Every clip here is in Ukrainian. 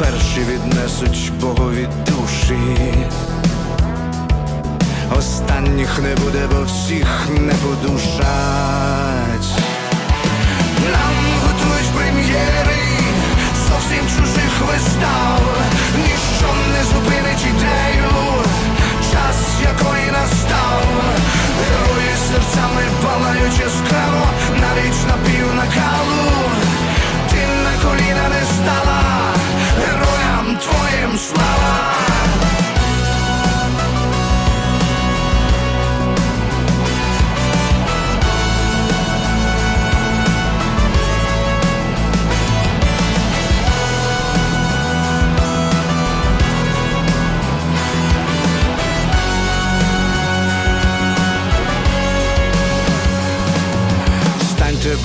Перші віднесуть Богові душі, останніх не буде, бо всіх не подушать. Нам готують прем'єри зовсім чужих вистав, ніщо не зупинить ідею, час якої настав. Герої серцями палають яскраво, навіть на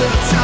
the